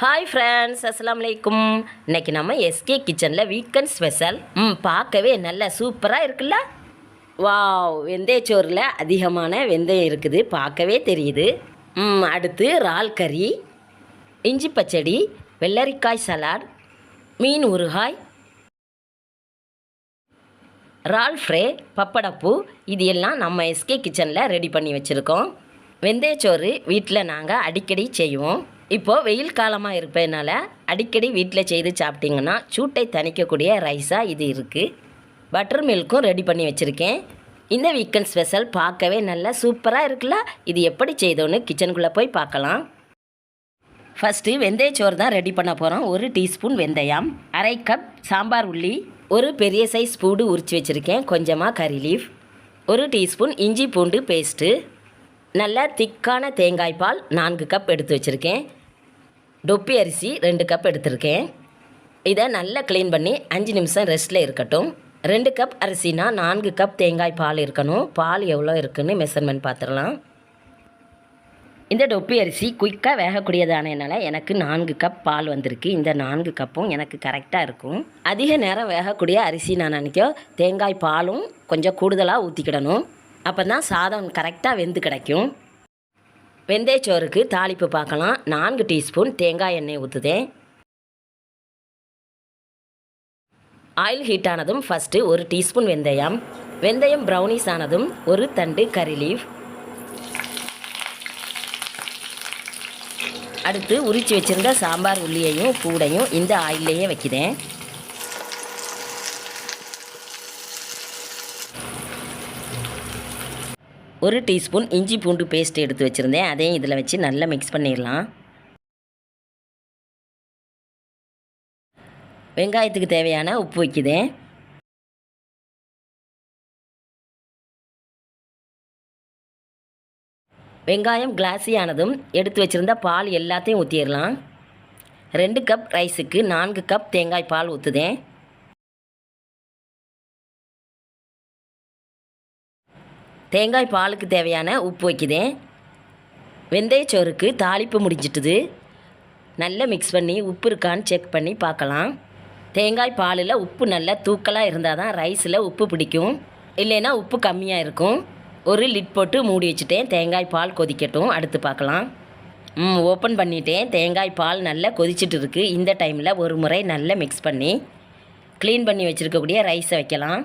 Hi friends அஸ்லாம் வலைக்கும் இன்னைக்கு நம்ம எஸ்கே கிச்சனில் வீக்கெண்ட் ஸ்பெஷல் ம் பார்க்கவே நல்ல சூப்பராக இருக்குல்ல? வாவ் வெந்தயச்சோறில் அதிகமான வெந்தயம் இருக்குது. பார்க்கவே தெரியுது. ம் அடுத்து இறால் கறி இஞ்சி பச்சடி வெள்ளரிக்காய் சலாட் மீன் ஊறுகாய் இறால் ஃப்ரே பப்படப்பூ. இது எல்லாம் நம்ம எஸ்கே கிச்சனில் ரெடி பண்ணி வச்சுருக்கோம். வெந்தயச்சோறு வீட்டில் நாங்கள் அடிக்கடி செய்வோம். இப்போது வெயில் காலமாக இருப்பதனால அடிக்கடி வீட்டில் செய்து சாப்பிட்டிங்கன்னா சூட்டை தணிக்கக்கூடிய ரைஸாக இது இருக்குது பட்டர் மில்க்கும் ரெடி பண்ணி வச்சுருக்கேன். இந்த வீக்கெண்ட் ஸ்பெஷல் பார்க்கவே நல்லா சூப்பராக இருக்குல்ல? இது எப்படி செய்தோன்னு கிச்சனுக்குள்ளே போய் பார்க்கலாம். ஃபஸ்ட்டு வெந்தய சோறு தான் ரெடி பண்ண போகிறோம் ஒரு டீஸ்பூன் வெந்தயம் அரை கப் சாம்பார் உள்ளி ஒரு பெரிய சைஸ் பூண்டு உரித்து வச்சுருக்கேன். கொஞ்சமாக கறி லீஃப் ஒரு டீஸ்பூன் இஞ்சி பூண்டு பேஸ்ட்டு நல்ல திக்கான தேங்காய் பால் நான்கு கப் எடுத்து வச்சுருக்கேன். டொப்பி அரிசி ரெண்டு கப் எடுத்திருக்கேன். இதை நல்லா க்ளீன் பண்ணி அஞ்சு நிமிஷம் ரெஸ்ட்டில் இருக்கட்டும். ரெண்டு கப் அரிசினா நான்கு கப் தேங்காய் பால் இருக்கணும். பால் எவ்வளோ இருக்குன்னு மெஷர்மெண்ட் பார்த்துடலாம். இந்த டொப்பி அரிசி குயிக்காக வேகக்கூடியதானதுனால எனக்கு நான்கு கப் பால் வந்திருக்கு. இந்த நான்கு கப்பும் எனக்கு கரெக்டாக இருக்கும். அதிக நேரம் வேகக்கூடிய அரிசி நான் நினைக்க தேங்காய் பாலும் கொஞ்சம் கூடுதலாக ஊற்றிக்கிடணும் அப்போ தான் சாதம் கரெக்டாக வெந்து கிடைக்கும். வெந்தயச்சோறுக்கு தாளிப்பு பார்க்கலாம். நான்கு டீஸ்பூன் தேங்காய் எண்ணெய் ஊற்றுதேன் ஆயில் ஹீட் ஆனதும் ஃபஸ்ட்டு ஒரு டீஸ்பூன் வெந்தயம். வெந்தயம் ப்ரௌனிஸ் ஆனதும் ஒரு தண்டு கறி லீஃப் அடுத்து உரித்து வச்சுருந்த சாம்பார் உள்ளியையும் கூடையும் இந்த ஆயிலையே வைக்கிறேன். ஒரு டீஸ்பூன் இஞ்சி பூண்டு பேஸ்ட் எடுத்து வச்சுருந்தேன். அதையும் இதில் வச்சு நல்லா மிக்ஸ் பண்ணிடலாம். வெங்காயத்துக்கு தேவையான உப்பு வைக்குதேன். வெங்காயம் கிளாஸி ஆனதும் எடுத்து வச்சுருந்த பால் எல்லாத்தையும் ஊற்றிடலாம் ரெண்டு கப் ரைஸுக்கு நான்கு கப் தேங்காய் பால் ஊற்றுதேன் தேங்காய் பாலுக்கு தேவையான உப்பு வைக்குதேன் வெந்தயச்சோறுக்கு தாளிப்பு முடிஞ்சிட்டுது. நல்லா மிக்ஸ் பண்ணி உப்பு இருக்கான்னு செக் பண்ணி பார்க்கலாம். தேங்காய் பாலில் உப்பு நல்லா தூக்கலாக இருந்தால் தான் ரைஸில் உப்பு பிடிக்கும். இல்லைன்னா உப்பு கம்மியாக இருக்கும். ஒரு லிட் போட்டு மூடி வச்சுட்டேன். தேங்காய் பால் கொதிக்கட்டும். அடுத்து பார்க்கலாம். ம் ஓப்பன் பண்ணிட்டேன். தேங்காய் பால் நல்லா கொதிச்சுட்டு இருக்குது இந்த டைமில் ஒரு முறை நல்லா மிக்ஸ் பண்ணி க்ளீன் பண்ணி வச்சுருக்கக்கூடிய ரைஸை வைக்கலாம்.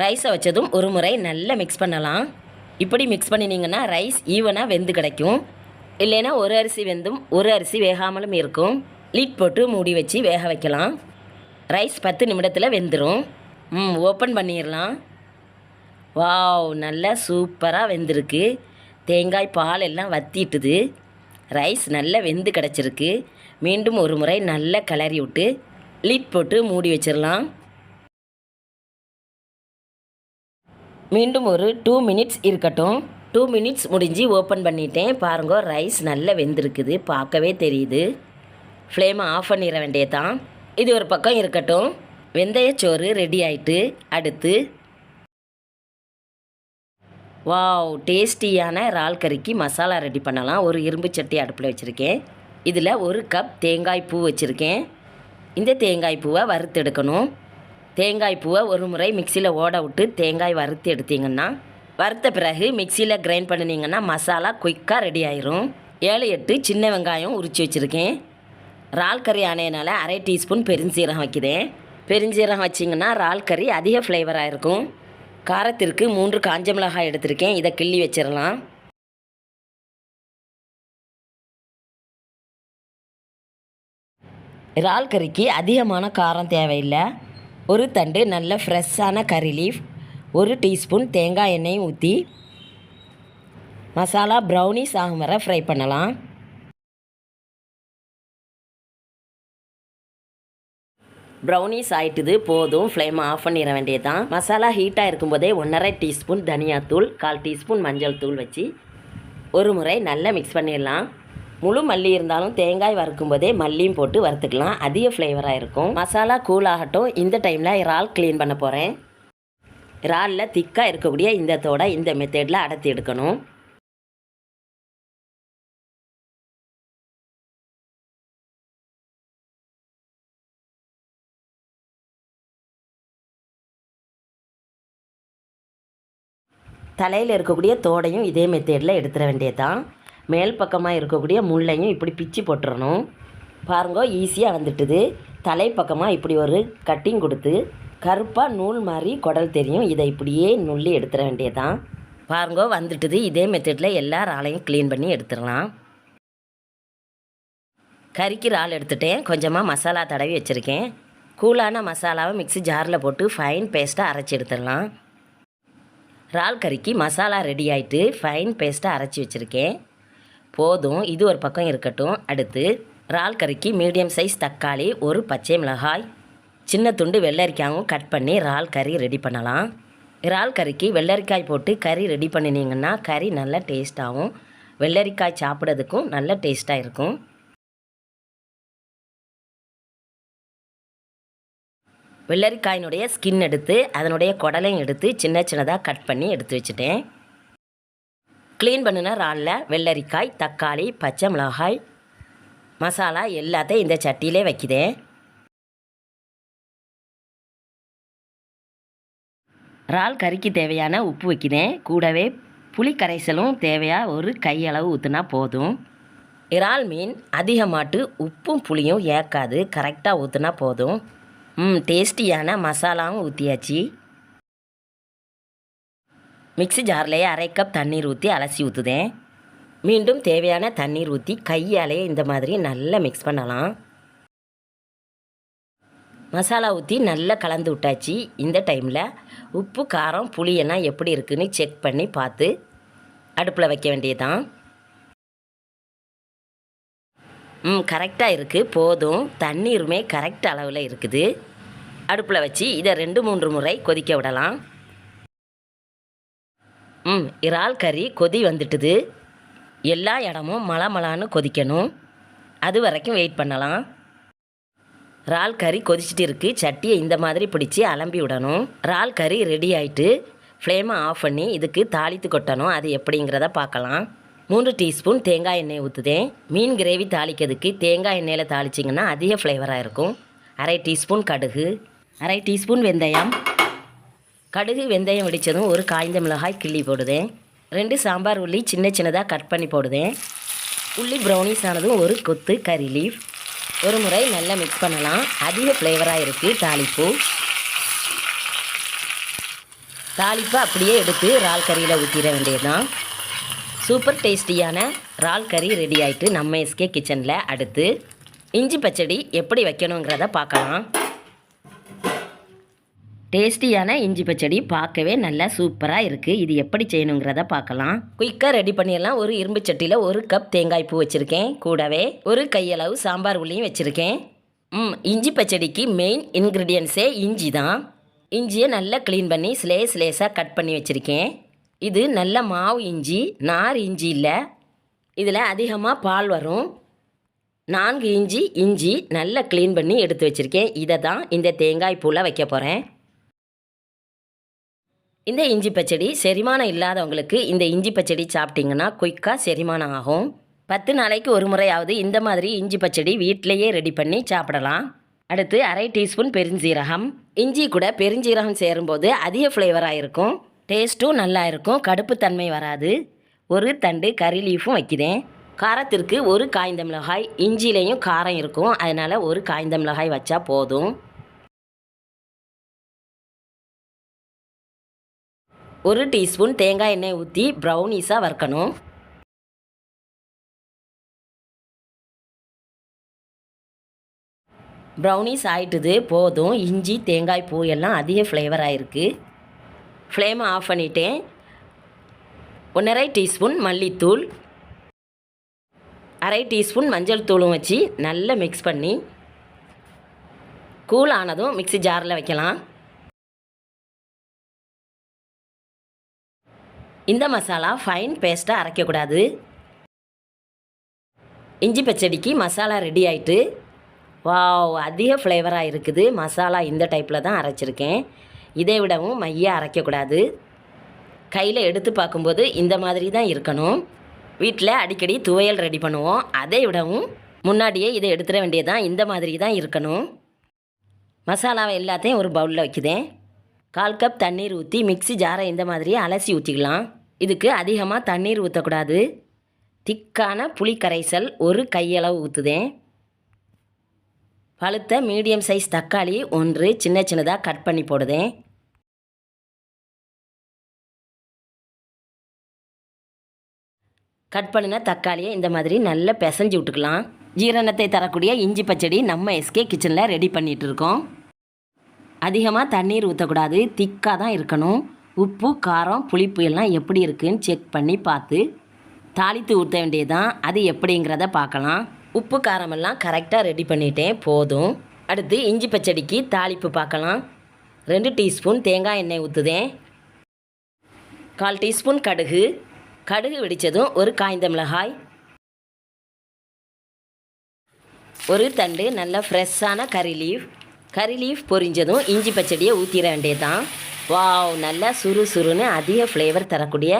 ரைஸை வச்சதும் ஒரு முறை நல்லா மிக்ஸ் பண்ணலாம். இப்படி மிக்ஸ் பண்ணினீங்கன்னா ரைஸ் ஈவனாக வெந்து கிடைக்கும். இல்லைன்னா ஒரு அரிசி வெந்தும் ஒரு அரிசி வேகாமலும் இருக்கும். லிட் போட்டு மூடி வச்சு வேக வைக்கலாம். ரைஸ் பத்து நிமிடத்தில் வெந்துடும் ம் ஓப்பன் பண்ணிடலாம். வாவ் நல்லா சூப்பராக வெந்திருக்கு. தேங்காய் பால் எல்லாம் வத்திட்டுது. ரைஸ் நல்லா வெந்து கிடச்சிருக்கு. மீண்டும் ஒரு முறை நல்லா கிளறி விட்டு லிட் போட்டு மூடி வச்சிடலாம். மீண்டும் ஒரு டூ மினிட்ஸ் இருக்கட்டும். டூ மினிட்ஸ் முடிஞ்சு ஓப்பன் பண்ணிட்டேன். பாருங்க ரைஸ் நல்லா வெந்திருக்குது. பார்க்கவே தெரியுது. ஃப்ளேமை ஆஃப் பண்ணிட வேண்டியதான் இது ஒரு பக்கம் இருக்கட்டும். வெந்தயச்சோறு ரெடி ஆயிட்டு அடுத்து. வாவ் டேஸ்டியான இறால் கறிக்கு மசாலா ரெடி பண்ணலாம். ஒரு இரும்பு சட்டி அடுப்பில் வச்சுருக்கேன். இதில் ஒரு கப் தேங்காய் பூ வச்சுருக்கேன். இந்த தேங்காய் பூவை வறுத்து எடுக்கணும் தேங்காய் பூவை ஒரு முறை மிக்சியில் ஓட விட்டு தேங்காய் வறுத்து எடுத்தீங்கன்னா வறுத்த பிறகு மிக்சியில் கிரைண்ட் பண்ணினீங்கன்னா மசாலா குயிக்காக ரெடி ஆயிரும். ஏழு எட்டு சின்ன வெங்காயம் உரித்து வச்சுருக்கேன். இறால் கறி ஆனையனால அரை டீஸ்பூன் பெருஞ்சீரகம் வைக்கிறேன். பெருஞ்சீரகம் வச்சிங்கன்னா இறால் கறி அதிக ஃப்ளேவராக இருக்கும். காரத்திற்கு மூன்று காஞ்ச மிளகாய் எடுத்திருக்கேன். இதை கிள்ளி வச்சிடலாம் இறால் கறிக்கு அதிகமான காரம் தேவையில்லை. ஒரு தண்டு நல்ல ஃப்ரெஷ்ஷான கறி லீஃப் ஒரு டீஸ்பூன் தேங்காய் எண்ணெய் ஊற்றி மசாலா ப்ரௌனிஸ் ஆகும் வர ஃப்ரை பண்ணலாம். ப்ரௌனிஸ் ஆயிட்டுது போதும் ஃப்ளேம் ஆஃப் பண்ணிட வேண்டியதான் மசாலா ஹீட்டாக இருக்கும்போதே ஒன்றரை டீஸ்பூன் தனியாத்தூள் கால் டீஸ்பூன் மஞ்சள் தூள் வச்சு ஒரு முறை நல்லா மிக்ஸ் பண்ணிடலாம். முழு மல்லி இருந்தாலும் தேங்காய் வறுக்கும் போதே மல்லியும் போட்டு வறுத்துக்கலாம். அதிக ஃப்ளேவராக இருக்கும். மசாலா கூல் ஆகட்டும். இந்த டைமில் இறால் க்ளீன் பண்ண போகிறேன் இறாலில் திக்காக இருக்கக்கூடிய இந்த தோடை இந்த மெத்தேடில் அடர்த்தி எடுக்கணும். தலையில் இருக்கக்கூடிய தோடையும் இதே மெத்தேடில் எடுத்துட வேண்டியதுதான். மேல் பக்கமாக இருக்கக்கூடிய முள்ளையும் இப்படி பிச்சு போட்டுறணும். பாருங்க ஈஸியாக வந்துட்டுது. தலை பக்கமாக இப்படி ஒரு கட்டிங் கொடுத்து கருப்பாக நூல் மாதிரி குடல் தெரியும். இதை இப்படியே நுள்ளி எடுத்துட வேண்டியதுதான். பாருங்க வந்துட்டுது. இதே மெத்தடில் எல்லா இறாலையும் க்ளீன் பண்ணி எடுத்துடலாம். கறிக்கு இறால் எடுத்துட்டேன். கொஞ்சமாக மசாலா தடவி வச்சுருக்கேன். கூலான மசாலாவை மிக்ஸி ஜாரில் போட்டு ஃபைன் பேஸ்ட்டாக அரைச்சி எடுத்துடலாம். இறால் கறிக்கு மசாலா ரெடி ஆகிட்டு ஃபைன் பேஸ்ட்டாக அரைச்சி வச்சுருக்கேன். போதும் இது ஒரு பக்கம் இருக்கட்டும். அடுத்து இறால் கறிக்கு மீடியம் சைஸ் தக்காளி ஒரு பச்சை மிளகாய் சின்ன துண்டு வெள்ளரிக்காயும் கட் பண்ணி இறால் கறி ரெடி பண்ணலாம். இறால் கறிக்கு வெள்ளரிக்காய் போட்டு கறி ரெடி பண்ணினீங்கன்னா கறி நல்ல டேஸ்ட்டாகவும் வெள்ளரிக்காய் சாப்பிட்றதுக்கும் நல்ல டேஸ்ட்டாக இருக்கும். வெள்ளரிக்காயினுடைய ஸ்கின் எடுத்து அதனுடைய குடலையும் எடுத்து சின்ன சின்னதாக கட் பண்ணி எடுத்து வச்சுட்டேன். க்ளீன் பண்ணின இறாலில் வெள்ளரிக்காய் தக்காளி பச்சை மிளகாய் மசாலா எல்லாத்தையும் இந்த சட்டியிலே வைக்கிதேன் இறால் கறிக்கு தேவையான உப்பு வைக்கிறேன் கூடவே புளி கரைசலும் தேவையாக ஒரு கையளவு ஊற்றுனா போதும். இறால் மீன் அதிகமாட்டு உப்பும் புளியும் ஏற்காது. கரெக்டாக ஊற்றுனா போதும். டேஸ்டியான மசாலாவும் ஊற்றியாச்சு மிக்ஸி ஜார்லேயே அரை கப் தண்ணீர் ஊற்றி அலசி ஊற்றுதேன் மீண்டும் தேவையான தண்ணீர் ஊற்றி கையாலே இந்த மாதிரி நல்லா மிக்ஸ் பண்ணலாம். மசாலா ஊற்றி நல்லா கலந்து விட்டாச்சு. இந்த டைமில் உப்பு காரம் புளியெல்லாம் எப்படி இருக்குதுன்னு செக் பண்ணி பார்த்து அடுப்பில் வைக்க வேண்டியதுதான். ம் கரெக்டாக இருக்குது போதும். தண்ணீருமே கரெக்ட் அளவில் இருக்குது. அடுப்பில் வச்சு இதை ரெண்டு மூன்று முறை கொதிக்க விடலாம். ம் இறால் கறி கொதி வந்துட்டுது. எல்லா இடமும் மலை மலான்னு கொதிக்கணும். அது வரைக்கும் வெயிட் பண்ணலாம். இறால் கறி கொதிச்சிட்டு இருக்கு. சட்டியை இந்த மாதிரி பிடிச்சி அலம்பி விடணும். இறால் கறி ரெடி ஆயிட்டு ஃப்ளேமை ஆஃப் பண்ணி இதுக்கு தாளித்து கொட்டணும். அது எப்படிங்கிறத பார்க்கலாம். மூன்று டீஸ்பூன் தேங்காய் எண்ணெய் ஊற்றுதேன் மீன் கிரேவி தாளிக்கிறதுக்கு தேங்காய் எண்ணெயில் தாளிச்சிங்கன்னா அதிக ஃப்ளேவராக இருக்கும். அரை டீஸ்பூன் கடுகு அரை டீஸ்பூன் வெந்தயம் கடுகு வெந்தயம் வெடித்ததும் ஒரு காய்ந்த மிளகாய் கிள்ளி போடுதேன். ரெண்டு சாம்பார் உள்ளி சின்ன சின்னதாக கட் பண்ணி போடுதேன். உள்ளி ப்ரௌனிஸ் ஆனதும் ஒரு கொத்து கறி லீஃப் ஒரு முறை நல்லா மிக்ஸ் பண்ணலாம். அதிக ஃப்ளேவராக இருக்குது தாளிப்பு. தாளிப்பை அப்படியே எடுத்து இறால் கறியில் ஊற்றிட வேண்டியதுதான். சூப்பர் டேஸ்டியான இறால் கறி ரெடி ஆகிட்டு நம்ம எஸ்கே கிச்சனில் அடுத்து இஞ்சி பச்சடி எப்படி வைக்கணுங்கிறத பார்க்கலாம். டேஸ்டியான இஞ்சி பச்சடி பார்க்கவே நல்லா சூப்பராக இருக்குது இது எப்படி செய்யணுங்கிறத பார்க்கலாம். குயிக்காக ரெடி பண்ணிடலாம். ஒரு இரும்பு சட்டியில் ஒரு கப் தேங்காய் பூ வச்சுருக்கேன். கூடவே ஒரு கையளவு சாம்பார் உள்ளியும் வச்சுருக்கேன். ம் இஞ்சி பச்சடிக்கு மெயின் இன்க்ரீடியன்ஸே இஞ்சி தான். இஞ்சியை நல்லா க்ளீன் பண்ணி ஸ்லேஸ் ஸ்லேஸாக கட் பண்ணி வச்சுருக்கேன். இது நல்ல மாவு இஞ்சி நார் இஞ்சி இல்லை. இதில் அதிகமாக பால் வரும். நான்கு இஞ்சி இஞ்சி நல்லா க்ளீன் பண்ணி எடுத்து வச்சுருக்கேன். இதை தான் இந்த தேங்காய் பூவில் வைக்க போகிறேன் இந்த இஞ்சி பச்சடி செரிமானம் இல்லாதவங்களுக்கு இந்த இஞ்சி பச்சடி சாப்பிட்டிங்கன்னா குயிக்காக செரிமானம் ஆகும். பத்து நாளைக்கு ஒரு முறையாவது இந்த மாதிரி இஞ்சி பச்சடி வீட்டிலையே ரெடி பண்ணி சாப்பிடலாம். அடுத்து அரை டீஸ்பூன் பெருஞ்சீரகம். இஞ்சி கூட பெருஞ்சீரகம் சேரும்போது அதிக ஃப்ளேவராக இருக்கும். டேஸ்ட்டும் நல்லா இருக்கும். கடுப்புத்தன்மை வராது. ஒரு தண்டு கறி லீஃபும் வைக்கிறேன். காரத்திற்கு ஒரு காய்ந்த மிளகாய் இஞ்சிலையும் காரம் இருக்கும். அதனால் ஒரு காய்ந்த மிளகாய் வச்சா போதும். ஒரு டீஸ்பூன் தேங்காய் எண்ணெய் ஊற்றி ப்ரௌனீஸாக வறுக்கணும். ப்ரௌனீஸ் ஆயிட்டுது போதும். இஞ்சி தேங்காய் பூ எல்லாம் அதிக ஃப்ளேவர் இருக்குது ஃப்ளேமை ஆஃப் பண்ணிட்டேன். ஒன்றரை டீஸ்பூன் மல்லித்தூள். அரை டீஸ்பூன் மஞ்சள் தூளும் வச்சு நல்லா மிக்ஸ் பண்ணி கூல் ஆனதும் மிக்ஸி ஜாரில் வைக்கலாம். இந்த மசாலா ஃபைன் பேஸ்ட்டாக அரைக்கக்கூடாது. இஞ்சி பச்சடிக்கு மசாலா ரெடி ஆயிட்டு வாவ் அதிக ஃப்ளேவராக இருக்குது. மசாலா இந்த டைப்பில் தான் அரைச்சிருக்கேன். இதை விடவும் மைய அரைக்கக்கூடாது. கையில் எடுத்து பார்க்கும்போது இந்த மாதிரி தான் இருக்கணும். வீட்டில் அடிக்கடி துவையல் ரெடி பண்ணுவோம். அதை விடவும் முன்னாடியே இதை எடுத்துட வேண்டியதான் இந்த மாதிரி தான் இருக்கணும். மசாலாவை எல்லாத்தையும் ஒரு பவுலில் வைக்குதேன். கால் கப் தண்ணீர் ஊற்றி மிக்ஸி ஜாரை இந்த மாதிரி அலசி ஊற்றிக்கலாம் இதுக்கு அதிகமாக தண்ணீர் ஊற்றக்கூடாது திக்கான புளி கரைசல் ஒரு கையளவு ஊற்றுதேன் பழுத்த மீடியம் சைஸ் தக்காளி ஒன்று சின்ன சின்னதாக கட் பண்ணி போடுதேன். கட் பண்ணின தக்காளியை இந்த மாதிரி நல்லா பிசைஞ்சு விட்டுக்கலாம். ஜீரணத்தை தரக்கூடிய இஞ்சி பச்சடி நம்ம எஸ்கே கிச்சனில் ரெடி பண்ணிகிட்டு இருக்கோம். அதிகமாக தண்ணீர் ஊற்றக்கூடாது திக்காக தான் இருக்கணும். உப்பு காரம் புளிப்பு எல்லாம் எப்படி இருக்குன்னு செக் பண்ணி பார்த்து தாளித்து ஊற்ற வேண்டியதுதான். அது எப்படிங்கிறத பார்க்கலாம். உப்பு காரமெல்லாம் கரெக்டாக ரெடி பண்ணிட்டேன். போதும். அடுத்து இஞ்சி பச்சடிக்கு தாளிப்பு பார்க்கலாம். ரெண்டு டீஸ்பூன் தேங்காய் எண்ணெய் ஊற்றுதேன் கால் டீஸ்பூன் கடுகு. கடுகு வெடித்ததும் ஒரு காய்ந்த மிளகாய். ஒரு தண்டு நல்ல ஃப்ரெஷ்ஷான கறி லீவ் கறி லீஃப் பொரிஞ்சதும் இஞ்சி பச்சடியை ஊற்றிட வேண்டியது தான் வாவ் நல்லா சுறு சுறுன்னு அதிக ஃப்ளேவர் தரக்கூடிய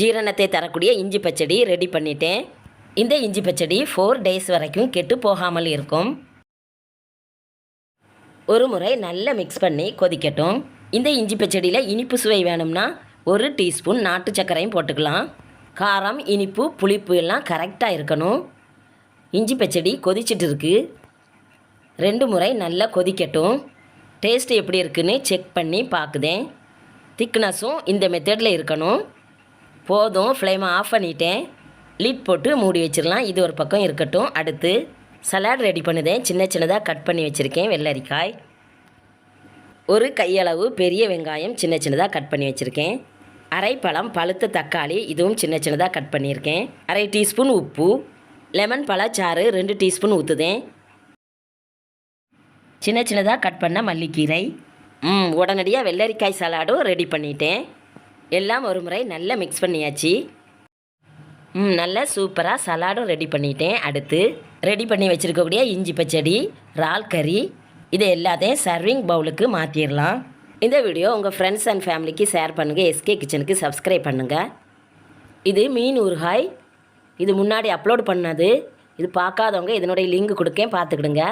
ஜீரணத்தை தரக்கூடிய இஞ்சி பச்சடி ரெடி பண்ணிட்டேன். இந்த இஞ்சி பச்சடி ஃபோர் டேஸ் வரைக்கும் கெட்டு போகாமல் இருக்கும். ஒரு முறை நல்லா மிக்ஸ் பண்ணி கொதிக்கட்டும். இந்த இஞ்சி பச்சடியில் இனிப்பு சுவை வேணும்னா ஒரு டீஸ்பூன் நாட்டு சர்க்கரையும் போட்டுக்கலாம். காரம் இனிப்பு புளிப்பு எல்லாம் கரெக்டாக இருக்கணும். இஞ்சி பச்சடி கொதிச்சிட்டு இருக்குது ரெண்டு முறை நல்லா கொதிக்கட்டும். டேஸ்ட் எப்படி இருக்குன்னு செக் பண்ணி பார்க்குதேன் திக்னஸும் இந்த மெத்தடில் இருக்கணும். போதும் ஃப்ளேமை ஆஃப் பண்ணிட்டேன். லிட் போட்டு மூடி வச்சிடலாம் இது ஒரு பக்கம் இருக்கட்டும். அடுத்து சலாட் ரெடி பண்ணுதேன். சின்ன சின்னதாக கட் பண்ணி வச்சுருக்கேன் வெள்ளரிக்காய். ஒரு கையளவு பெரிய வெங்காயம் சின்ன சின்னதாக கட் பண்ணி வச்சுருக்கேன். அரை பழம் பழுத்த தக்காளி இதுவும் சின்ன சின்னதாக கட் பண்ணியிருக்கேன். அரை டீஸ்பூன் உப்பு. லெமன் பழச்சாறு ரெண்டு டீஸ்பூன் ஊற்றுதேன் சின்ன சின்னதாக கட் பண்ண மல்லிக்கீரை ம் உடனடியாக வெள்ளரிக்காய் சலாடும் ரெடி பண்ணிட்டேன். எல்லாம் ஒரு முறை நல்லா மிக்ஸ் பண்ணியாச்சு. ம் நல்லா சூப்பராக சலாடும் ரெடி பண்ணிட்டேன். அடுத்து ரெடி பண்ணி வச்சுருக்கக்கூடிய இஞ்சி பச்சடி இறால் கறி இதை எல்லாத்தையும் சர்விங் பவுலுக்கு மாற்றிடலாம் இந்த வீடியோ உங்கள் ஃப்ரெண்ட்ஸ் அண்ட் ஃபேமிலிக்கு ஷேர் பண்ணுங்கள் எஸ்கே கிச்சனுக்கு சப்ஸ்கிரைப் பண்ணுங்கள் இது மீன் ஊறுகாய். இது முன்னாடி அப்லோட் பண்ணது. இது பார்க்காதவங்க இதனுடைய லிங்க் கொடுக்கேன் பார்த்துக்கிடுங்க.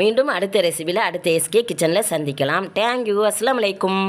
மீண்டும் அடுத்த ரெசிபியில் அடுத்த எஸ்கே கிச்சனில் சந்திக்கலாம். தேங்க்யூ அஸ்லாம் வலைக்கும்